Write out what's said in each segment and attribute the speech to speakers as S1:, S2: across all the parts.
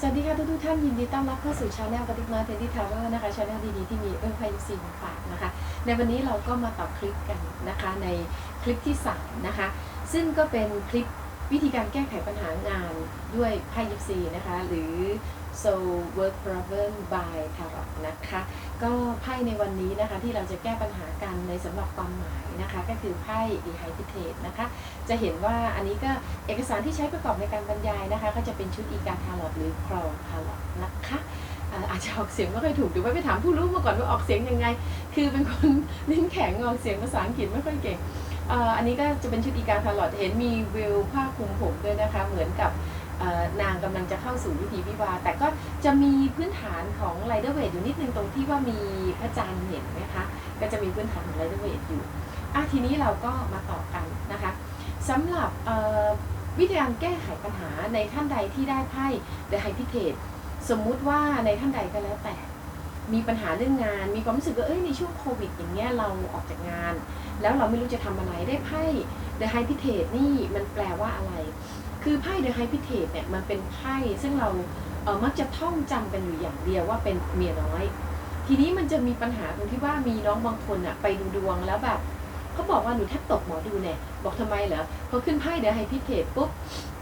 S1: สวัสดีค่ะทุกทุกท่านยินดีต้อนรับเข้าสู่ชาแนลกระติกน้อยเทนดี้ทาวเวอร์นะคะชาแนลดีๆที่มีเรื่องไพรซีมาฝากนะคะ ในวันนี้เราก็มาตอบคลิปกันนะคะ ในคลิปที่3นะคะ ซึ่งก็เป็นคลิปวิธีการแก้ไขปัญหางานด้วยไพ่ยิปซีนะคะ หรือ So Work Problem by Tarot นะคะ ก็ไพ่ในวันนี้นะคะที่เราจะแก้ปัญหากันในสำหรับความหมายนะคะ ก็คือไพ่ d e h y d r a t e นะคะ จะเห็นว่าอันนี้ก็เอกสารที่ใช้ประกอบในการบรรยายนะคะ ก็จะเป็นชุดอีการทาร์ลอตหรือครองทาร์ลอตนะคะอาจจะออกเสียงไม่ค่อยถูกเดี๋ยวไว้ไปถามผู้รู้มาก่อนว่าออกเสียงยังไง คือเป็นคนลิ้นแข็งออกเสียงภาษาอังกฤษไม่ค่อยเก่งอันนี้ก็จะเป็นชุดอีการทาร์ลอตเห็นมีวิวผ้าคลุมผมด้วยนะคะ เหมือนกับ นางกำลังจะเข้าสู่วิธีวิวา แต่ก็จะมีพื้นฐานของไรเดอร์เวทอยู่นิดนึงตรงที่ว่ามีพระจันทร์เห็นไหมคะ ก็จะมีพื้นฐานของไรเดอร์เวทอยู่อะทีนี้เราก็มาต่อกันนะคะสำหรับวิธีการแก้ไขปัญหาในท่านใดที่ได้ไพ่ The High p i t a g e สมมุติว่าในท่านใดก็แล้วแต่ มีปัญหาเรื่องงาน มีความรู้สึกว่าเอ้ยในช่วงโควิด อย่างเงี้ยเราออกจากงาน แล้วเราไม่รู้จะทำอะไรได้ไพ่ The High p i t a g e นี่มันแปลว่าอะไร คือไพ่ The High p i t a g e เนี่ยมันเป็นไพ่ซึ่งเราเออมักจะท่องจำกันอยู่อย่างเดียวว่าเป็นเมียน้อย ทีนี้มันจะมีปัญหาตรงที่ว่ามีน้องบางคนอะไปดูดวงแล้วแบบเขาบอกว่าหนูแทบตกหมอดูเนี่ยบอกทำไมเหรอพอขึ้นไพ่เดี๋ยวให้พิเทศปุ๊บ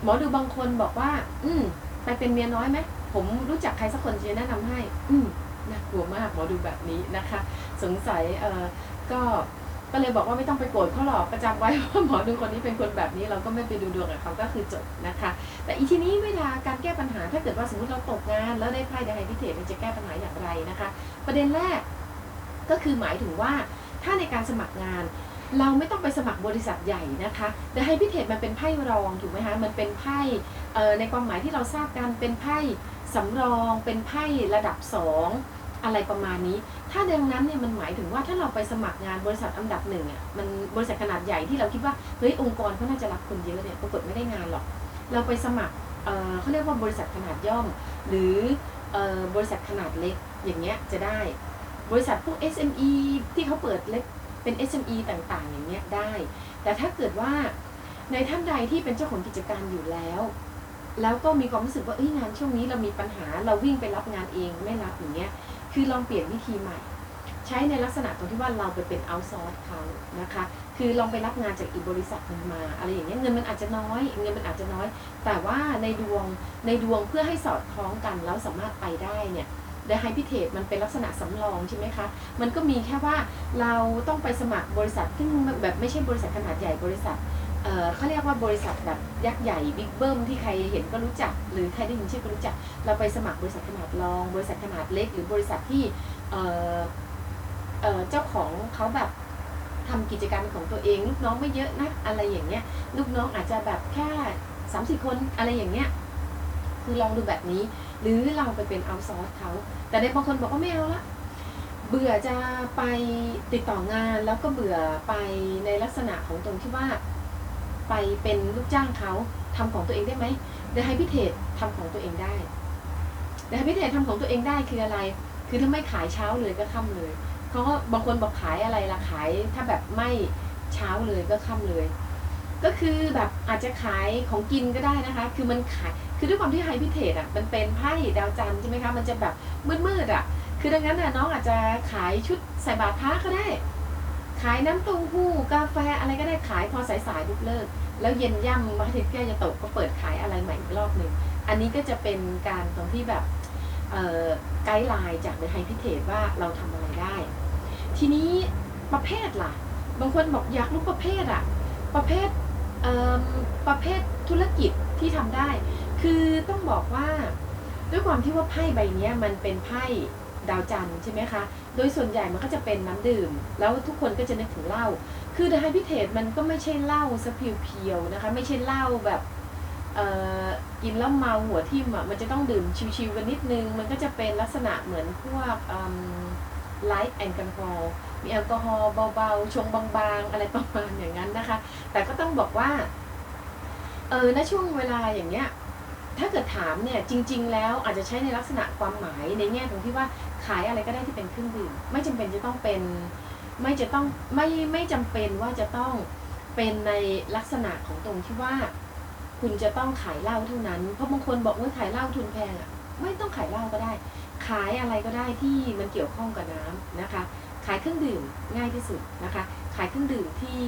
S1: หมอดูบางคนบอกว่า อืมไปเป็นเมียน้อยไหมผมรู้จักใครสักคนจะแนะนำให้ อืมน่ากลัวมากหมอดูแบบนี้นะคะ สงสัยเออก็ ก็เลยบอกว่าไม่ต้องไปโกรธเขาหรอกประจำไว้ว่าหมอดูคนนี้เป็นคนแบบนี้เราก็ไม่ไปดูดวงกับเขาก็คือจบนะคะ แต่อีทีนี้เวลาการแก้ปัญหาถ้าเกิดว่าสมมติเราตกงานแล้วได้ไพ่เดยวให้พิเทศมันจะแก้ปัญหาอย่างไรนะคะ ประเด็นแรกก็คือหมายถึงว่าถ้าในการสมัครงาน เราไม่ต้องไปสมัครบริษัทใหญ่นะคะแต่ให้พิเทศมันเป็นไพ่รองถูกไหมคะมันเป็นไพ่ในความหมายที่เราทราบกันเป็นไพ่สำรอง เป็นไพ่ระดับส อะไรประมาณนี้ ถ้าดังนั้นเนี่ยมันหมายถึงว่าถ้าเราไปสมัครงานบริษัทอันดับหนึ่งอะมันบริษัทขนาดใหญ่ที่เราคิดว่าเฮ้ยองค์กรเขาน่าจะรับคนเยอะเนี่ยปรากฏไม่ได้งานหรอก เราไปสมัครเอ่อเขาเรียกว่าบริษัทขนาดย่อม หรือเอ่อบริษัทขนาดเล็กอย่างเงี้ยจะได้ บริษัทพวก SME ที่เขาเปิดเล็กเป็น SME ต่างๆ อย่างเงี้ยได้ แต่ถ้าเกิดว่าในท่านใดที่เป็นเจ้าของกิจการอยู่แล้ว แล้วก็มีความรู้สึกว่าเอ้ยงานช่วงนี้เรามีปัญหาเราวิ่งไปรับงานเองไม่รับอย่างเงี้ยคือลองเปลี่ยนวิธีใหม่ ใช้ในลักษณะตรงที่ว่าเราไปเป็น outsource เขานะคะ คือลองไปรับงานจากอีกบริษัทหนึ่งมาอะไรอย่างเงี้ยเงินมันอาจจะน้อยเงินมันอาจจะน้อย แต่ว่าในดวงในดวงเพื่อให้สอดคล้องกันแล้วสามารถไปได้เนี่ยเดไฮพิเทตมันเป็นลักษณะสำรองใช่ไหมคะ มันก็มีแค่ว่าเราต้องไปสมัครบริษัทซึ่งแบบไม่ใช่บริษัทขนาดใหญ่บริษัท เอ่อเขาเรียกว่าบริษัทแบบยักษ์ใหญ่บิ๊กเบิ้มที่ใครเห็นก็รู้จัก หรือใครได้ยินชื่อก็รู้จัก เราไปสมัครบริษัทขนาดรอง บริษัทขนาดเล็ก หรือบริษัทที่เอ่อเอ่อเจ้าของเขาแบบทำกิจการของตัวเอง ลูกน้องไม่เยอะนะอะไรอย่างเงี้ยลูกน้องอาจจะแบบแค่สามสี่คนอะไรอย่างเงี้ยคือลองดูแบบนี้ หรือเราไปเป็นเอาซอร์สเขาแต่ในบางคนบอกว่าไม่เอาละเบื่อจะไปติดต่องานแล้วก็เบื่อไปในลักษณะของตรงที่ว่า ไปเป็นลูกจ้างเขาทำของตัวเองได้ไหมเดยวให้พิเทศทำของตัวเองได้เดยวให้พิเทศทำของตัวเองได้คืออะไร คือถ้าไม่ขายเช้าเลยก็ค่ำเลยเขาก็บางคนบอกขายอะไรล่ะขายถ้าแบบไม่เช้าเลยก็ค่ำเลย ก็คือแบบอาจจะขายของกินก็ได้นะคะ คือมันขายคือด้วยความที่ไฮพิเทศอะมันเป็นไพ่ดาวจันทร์ใช่ไหมคะมันจะแบบมืดๆอะ คือดังนั้นน่ะน้องอาจจะขายชุดใส่บาตรพระก็ได้ ขายน้ำเต้าหู้กาแฟอะไรก็ได้ขายพอสายๆลุกเลิก แล้วเย็นย่ำวันอาทิตย์กล้จะตกก็เปิดขายอะไรใหม่อีกรอบหนึ่งอันนี้ก็จะเป็นการตรงที่แบบไกด์ไลน์จากในไฮพิเทว่าเราทำอะไรได้ ทีนี้ประเภทล่ะ บางคนบอกอยากรู้ประเภทอะประเภทเประเภทธุรกิจที่ทำได้ คือต้องบอกว่า ด้วยความที่ว่าไพ่ใบนี้มันเป็นไพ่ดาวจันทร์ใช่ไหมคะ โดยส่วนใหญ่มันก็จะเป็นน้ำดื่ม แล้วทุกคนก็จะนึกถึงเหล้าคือเดอะไฮพิเทสมันก็ไม่ใช่เหล้าซะเพียวๆนะคะไม่ใช่เหล้าแบบกินแล้วเมาหัวทิ่มอะมันจะต้องดื่มชิวๆกันนิดนึง มันก็จะเป็นลักษณะเหมือนพวกไลท์แอลกอฮอล์มีแอลกอฮอล์เบาๆ ชงบางๆ อะไรประมาณอย่างนั้นนะคะ แต่ก็ต้องบอกว่าเออณช่วงเวลาอย่างเงี้ย ถ้าเกิดถามเนี่ยจริง ๆ แล้วอาจจะใช้ในลักษณะความหมายในแง่ตรงที่ว่าขายอะไรก็ได้ที่เป็นเครื่องดื่มไม่จำเป็นจะต้องเป็นไม่จะต้องไม่ไม่จำเป็นว่าจะต้องเป็นในลักษณะของตรงที่ว่า คุณจะต้องขายเหล้าเท่านั้นเพราะบางคนบอกว่าขายเหล้าทุนแพงอะไม่ต้องขายเหล้าก็ได้ ขายอะไรก็ได้ที่มันเกี่ยวข้องกับน้ำนะคะ ขายเครื่องดื่มง่ายที่สุดนะคะ ขายเครื่องดื่มที่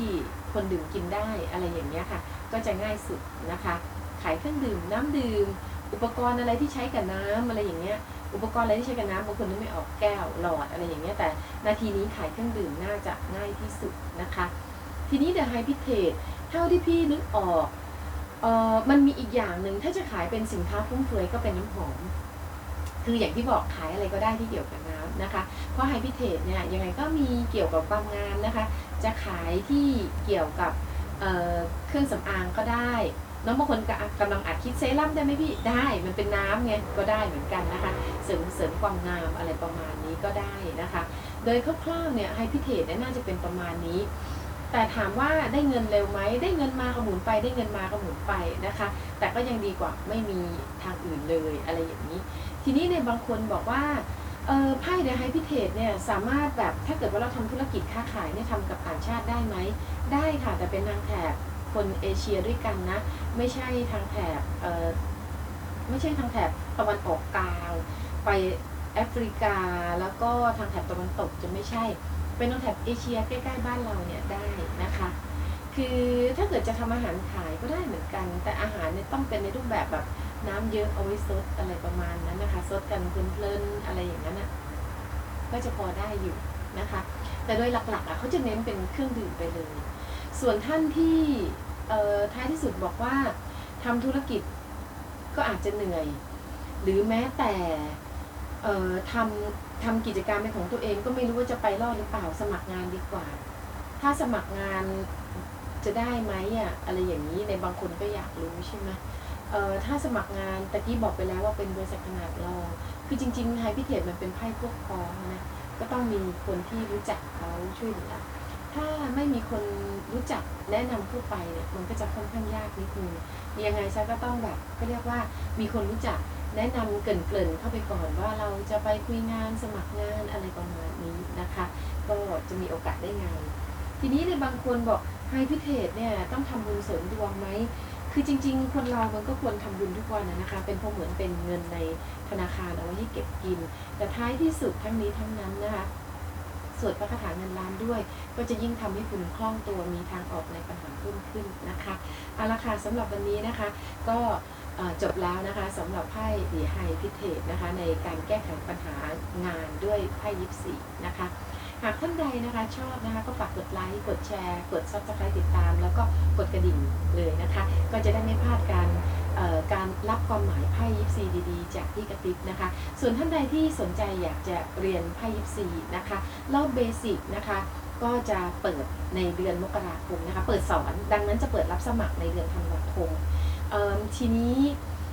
S1: คนดื่มกินได้อะไรอย่างเงี้ยค่ะ ก็จะง่ายสุดนะคะ ขายเครื่องดื่มน้ำดื่ม อุปกรณ์อะไรที่ใช้กับน้ำอะไรอย่างเงี้ย อุปกรณ์อะไรที่ใช้กับน้ำบางคนนึกไม่ออกแก้วหลอดอะไรอย่างเงี้ย แต่นาทีนี้ขายเครื่องดื่มน่าจะง่ายที่สุดนะคะ ทีนี้เดอะไฮพิเทสเท่าที่พี่นึกออกเออมันมีอีกอย่างหนึ่งถ้าจะขายเป็นสินค้าฟุ่มเฟือยก็เป็นน้ำหอม คืออย่างที่บอกขายอะไรก็ได้ที่เกี่ยวกับน้ำนะคะ เพราะไฮพิเทสเนี่ยยังไงก็มีเกี่ยวกับความงามนะคะ จะขายที่เกี่ยวกับเเครื่องสำอางก็ได้ น้องบางคนก็กำลังอัดคิดเซรั่มได้ไหมพี่ได้มันเป็นน้ำไงก็ได้เหมือนกันนะคะเสริมเสริมความงามอะไรประมาณนี้ก็ได้นะคะ โดยคร่าวๆเนี่ยไฮพิเทสเนี่ยน่าจะเป็นประมาณนี้ แต่ถามว่าได้เงินเร็วไหมได้เงินมาก็หมุนไปได้เงินมาก็หมุนไปนะคะ แต่ก็ยังดีกว่าไม่มีทางอื่นเลยอะไรอย่างนี้ ทีนี้ในบางคนบอกว่าเออไพ่เดไฮพิเทสเนี่ยสามารถแบบถ้าเกิดว่าเราทำธุรกิจค้าขายเนี่ยทำกับต่างชาติได้ไหมได้ค่ะแต่เป็นทางแถบ คนเอเชียด้วยกันนะ ไม่ใช่ทางแถบเออไม่ใช่ทางแถบตะวันออกกลางไปแอฟริกาแล้วก็ทางแถบตะวันตกจะไม่ใช่ เป็นทางแถบเอเชียใกล้ๆบ้านเราเนี่ยได้นะคะ คือถ้าเกิดจะทำอาหารขายก็ได้เหมือนกัน แต่อาหารเนี่ยต้องเป็นในรูปแบบแบบน้ำเยอะเอาไว้ซดอะไรประมาณนั้นนะคะซดกันเพลินๆอะไรอย่างนั้นอะก็จะพอได้อยู่นะคะ แต่โดยหลักๆอะเขาจะเน้นเป็นเครื่องดื่มไปเลย ส่วนท่านที่ท้ายที่สุดบอกว่าทำธุรกิจก็อาจจะเหนื่อย หรือแม้แต่ทำทำกิจการเป็นของตัวเองก็ไม่รู้ว่าจะไปรอดหรือเปล่าสมัครงานดีกว่า ถ้าสมัครงานจะได้ไหมอะอะไรอย่างนี้ในบางคนก็อยากรู้ใช่ไหมเอ่อถ้าสมัครงานตะกี้บอกไปแล้วว่าเป็นบริษัทขนาดรองคือจริงๆไฮพิเทสมันเป็นไพ่พวกพ้องนะก็ต้องมีคนที่รู้จักเขาช่วยเหลือ ถ้าไม่มีคนรู้จักแนะนำเข้าไปเนี่ยมันก็จะค่อนข้างยากนิดนึงยังไงซะก็ต้องแบบก็เรียกว่ามีคนรู้จักแนะนำเกริ่นๆเข้าไปก่อนว่าเราจะไปคุยงานสมัครงานอะไรประมาณนี้นะคะ ก็จะมีโอกาสได้งาน ทีนี้ในบางคนบอกไฮพิเทสเนี่ยต้องทำบุญเสริมดวงไหมคือจริง ๆ คนเรามันก็ควรทำบุญทุกวันนะนะคะ เป็นเพราะเหมือนเป็นเงินในธนาคารเอาไว้ให้เก็บกิน แต่ท้ายที่สุดทั้งนี้ทั้งนั้นนะคะ สวดพระคาถาเงินล้านด้วย ก็จะยิ่งทำให้คุณคล่องตัวมีทางออกในปัญหาเพิ่มขึ้นนะคะเอาละค่ะสำหรับวันนี้นะคะ ก็จบแล้วนะคะสำหรับไพ่ดีไฮพิเทศนะคะ ในการแก้ไขปัญหางานด้วยไพ่ยิปซีนะคะหากท่านใดนะคะชอบนะคะก็ฝากกดไลค์กดแชร์ กด subscribe ติดตาม แล้วก็กดกระดิ่งเลยนะคะ ก็จะได้ไม่พลาดการ การรับความหมายไพ่ยิปซีดีๆ จากพี่กระติบนะคะ ส่วนท่านใดที่สนใจอยากจะเรียนไพ่ยิปซีนะคะรอบเบสิกนะคะก็จะเปิดในเดือนมกราคมนะคะ เปิดสอน ดังนั้นจะเปิดรับสมัครในเดือนธันวาคมทีนี้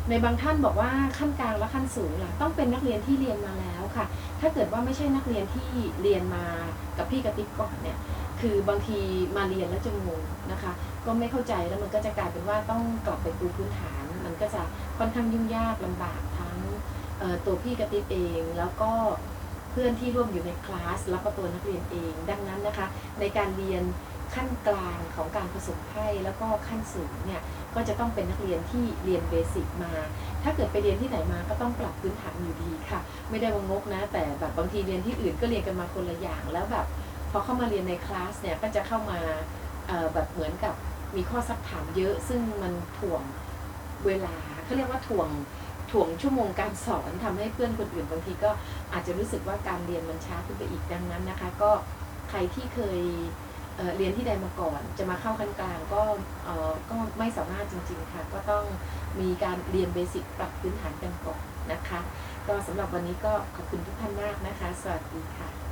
S1: ในบางท่านบอกว่าขั้นกลางและขั้นสูงล่ะต้องเป็นนักเรียนที่เรียนมาแล้วค่ะ ถ้าเกิดว่าไม่ใช่นักเรียนที่เรียนมากับพี่กระติบก่อนเนี่ยคือบางทีมาเรียนแล้วจะงงนะคะ ก็ไม่เข้าใจแล้วมันก็จะกลายเป็นว่าต้องกลับไปปูพื้นฐาน ก็จะค่อนข้างยุ่งยากลำบากทั้งตัวพี่กระติบเอง แล้วก็เพื่อนที่ร่วมอยู่ในคลาสแล้วก็ตัวนักเรียนเอง ดังนั้นนะคะ ในการเรียนขั้นกลางของการผสมไพ่แล้วก็ขั้นสูงเนี่ยก็จะต้องเป็นนักเรียนที่เรียนเบสิกมา ถ้าเกิดไปเรียนที่ไหนมาก็ต้องปรับพื้นฐานอยู่ดีค่ะ ไม่ได้วงงกนะ แต่แบบบางทีเรียนที่อื่นก็เรียนกันมาคนละอย่าง แล้วแบบพอเข้ามาเรียนในคลาสเนี่ยก็จะเข้ามาแบบเหมือนกับมีข้อสักถามเยอะ ซึ่งมันถ่วง เวลาเขาเรียกว่าถ่วงถ่วงชั่วโมงการสอนทำให้เพื่อนคนอื่นบางทีก็อาจจะรู้สึกว่าการเรียนมันช้าขึ้นไปอีกดังนั้นนะคะ ก็ใครที่เคยเเรียนที่ใดมาก่อน จะมาเข้าขั้นกลางก็ก็ไม่สามารถจริง ๆค่ะ ก็ต้องมีการเรียนเบสิกปรับพื้นฐานกันก่อนนะคะ ก็สำหรับวันนี้ก็ขอบคุณทุกท่านมากนะคะ สวัสดีค่ะ